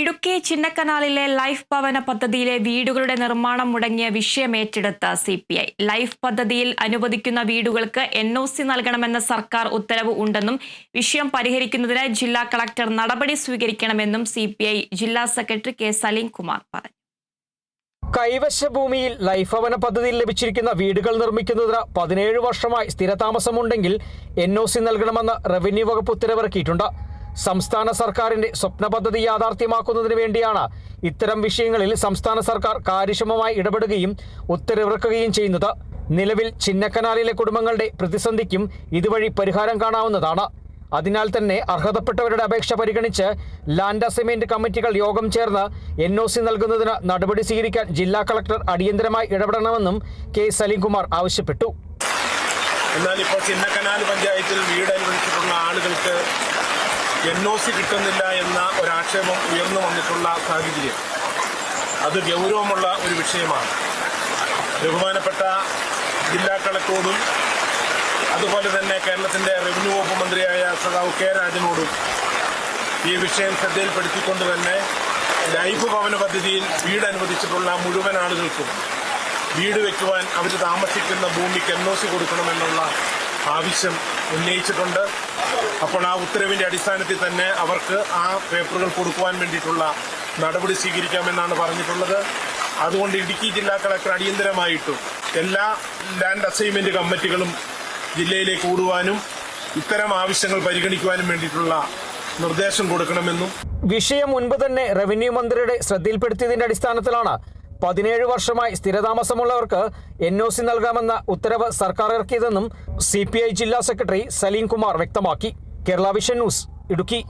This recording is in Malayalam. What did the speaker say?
ഇടുക്കി ചിന്നക്കനാലിലെ ലൈഫ് ഭവന പദ്ധതിയിലെ വീടുകളുടെ നിർമ്മാണം മുടങ്ങിയ വിഷയം ഏറ്റെടുത്ത സി പി ഐ. ലൈഫ് പദ്ധതിയിൽ അനുവദിക്കുന്ന വീടുകൾക്ക് എൻ ഒ സി നൽകണമെന്ന സർക്കാർ ഉത്തരവ് ഉണ്ടെന്നും വിഷയം പരിഹരിക്കുന്നതിന് ജില്ലാ കളക്ടർ നടപടി സ്വീകരിക്കണമെന്നും സി ജില്ലാ സെക്രട്ടറി കെ സലീം കുമാർ പറഞ്ഞു. കൈവശ ഭൂമിയിൽ ലൈഫ് ഭവന പദ്ധതിയിൽ ലഭിച്ചിരിക്കുന്ന വീടുകൾ നിർമ്മിക്കുന്നതിന് പതിനേഴ് വർഷമായി സ്ഥിരതാമസമുണ്ടെങ്കിൽ എൻ ഒ സി നൽകണമെന്ന് റവന്യൂ വകുപ്പ് ഉത്തരവിറക്കിയിട്ടുണ്ട്. സംസ്ഥാന സർക്കാരിന്റെ സ്വപ്ന പദ്ധതി യാഥാർത്ഥ്യമാക്കുന്നതിന് വേണ്ടിയാണ് ഇത്തരം വിഷയങ്ങളിൽ സംസ്ഥാന സർക്കാർ കാര്യക്ഷമമായി ഇടപെടുകയും ഉത്തരവിറക്കുകയും ചെയ്യുന്നത്. നിലവിൽ ചിന്നക്കനാലിലെ കുടുംബങ്ങളുടെ പ്രതിസന്ധിക്കും ഇതുവഴി പരിഹാരം കാണാവുന്നതാണ്. അതിനാൽ തന്നെ അർഹതപ്പെട്ടവരുടെ അപേക്ഷ പരിഗണിച്ച് ലാൻഡ് അസൈൻമെന്റ് കമ്മിറ്റികൾ യോഗം ചേർന്ന് എൻ ഒ സി നൽകുന്നതിന് നടപടി സ്വീകരിക്കാൻ ജില്ലാ കളക്ടർ അടിയന്തരമായി ഇടപെടണമെന്നും കെ സലീംകുമാർ ആവശ്യപ്പെട്ടു. എന്നാൽ ഇപ്പോൾ ചിന്നക്കനാൽ പഞ്ചായത്തിൽ വീട് അനുവദിച്ചിട്ടുള്ള ആളുകൾക്ക് എൻ ഒ സി കിട്ടുന്നില്ല എന്ന ഒരാക്ഷേപം ഉയർന്നു വന്നിട്ടുള്ള സാഹചര്യം. അത് ഗൗരവമുള്ള ഒരു വിഷയമാണ്. ബഹുമാനപ്പെട്ട ജില്ലാ കളക്ടറോടും അതുപോലെ തന്നെ കേരളത്തിന്റെ റവന്യൂ വകുപ്പ് മന്ത്രിയായ സദാവ് കെ രാജനോടും ഈ വിഷയം ശ്രദ്ധയിൽപ്പെടുത്തിക്കൊണ്ട് തന്നെ ലൈഫ് ഭവന പദ്ധതിയിൽ വീട് അനുവദിച്ചിട്ടുള്ള മുഴുവൻ ആളുകൾക്കും വീട് വയ്ക്കുവാൻ അവർ താമസിക്കുന്ന ഭൂമിക്ക് എൻ ഒ സി കൊടുക്കണമെന്നുള്ള ആവശ്യം ഉന്നയിച്ചിട്ടുണ്ട്. അപ്പോൾ ആ ഉത്തരവിന്റെ അടിസ്ഥാനത്തിൽ തന്നെ അവർക്ക് ആ പേപ്പറുകൾ കൊടുക്കുവാൻ വേണ്ടിയിട്ടുള്ള നടപടി സ്വീകരിക്കാമെന്നാണ് പറഞ്ഞിട്ടുള്ളത്. അതുകൊണ്ട് ഇടുക്കി ജില്ലാ കളക്ടർ അടിയന്തരമായിട്ടും എല്ലാ ലാൻഡ് അസൈൻമെന്റ് കമ്മിറ്റികളും ജില്ലയിലേക്ക് കൂടുവാനും ഇത്തരം ആവശ്യങ്ങൾ പരിഗണിക്കുവാനും വേണ്ടിയിട്ടുള്ള നിർദ്ദേശം കൊടുക്കണമെന്നും വിഷയം മുൻപ് തന്നെ റവന്യൂ മന്ത്രിയുടെ ശ്രദ്ധയിൽപ്പെടുത്തിയതിന്റെ അടിസ്ഥാനത്തിലാണ് പതിനേഴ് വർഷമായി സ്ഥിരതാമസമുള്ളവർക്ക് എൻ ഒ സി നൽകാമെന്ന ഉത്തരവ് സർക്കാർ ഇറക്കിയതെന്നും സി ജില്ലാ സെക്രട്ടറി സലീം കുമാർ വ്യക്തമാക്കി. Kerala vision news Idukki.